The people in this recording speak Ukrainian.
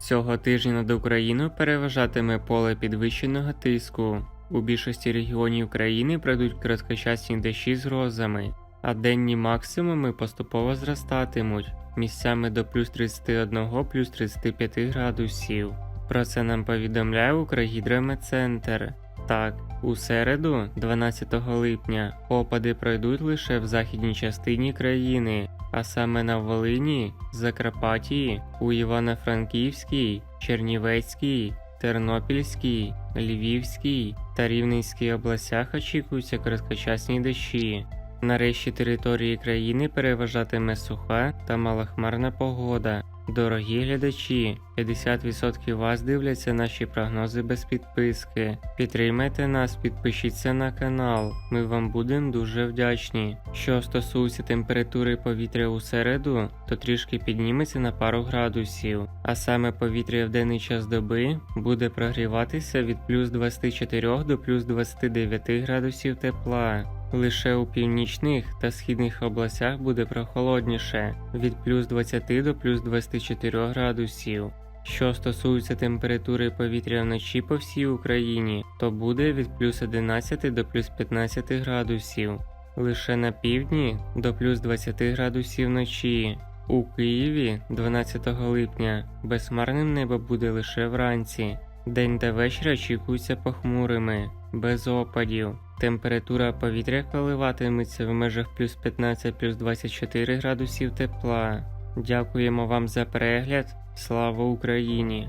Цього тижня над Україною переважатиме поле підвищеного тиску. У більшості регіонів країни пройдуть короткочасні дощі з грозами, а денні максимуми поступово зростатимуть місцями до плюс 31 плюс 35 градусів. Про це нам повідомляє Укргідрометцентр. Так, у середу, 12 липня, опади пройдуть лише в західній частині країни, а саме на Волині, Закарпатті, у Івано-Франківській, Чернівецькій, Тернопільській, Львівській та Рівненській областях очікуються короткочасні дощі. Нарешті території країни переважатиме суха та малохмарна погода. Дорогі глядачі, 50% вас дивляться наші прогнози без підписки. Підтримайте нас, підпишіться на канал. Ми вам будемо дуже вдячні. Що стосується температури повітря у середу, то трішки підніметься на пару градусів, а саме повітря в денний час доби буде прогріватися від плюс 24 до плюс 29 градусів тепла. Лише у північних та східних областях буде прохолодніше від плюс 20 до плюс 24 градусів. Що стосується температури повітря вночі по всій Україні, то буде від плюс 11 до плюс 15 градусів. Лише на півдні до плюс 20 градусів вночі. У Києві 12 липня безхмарним небо буде лише вранці. День та вечір очікуються похмурими, без опадів. Температура повітря коливатиметься в межах плюс 15 плюс 24 градусів тепла. Дякуємо вам за перегляд. Слава Україні!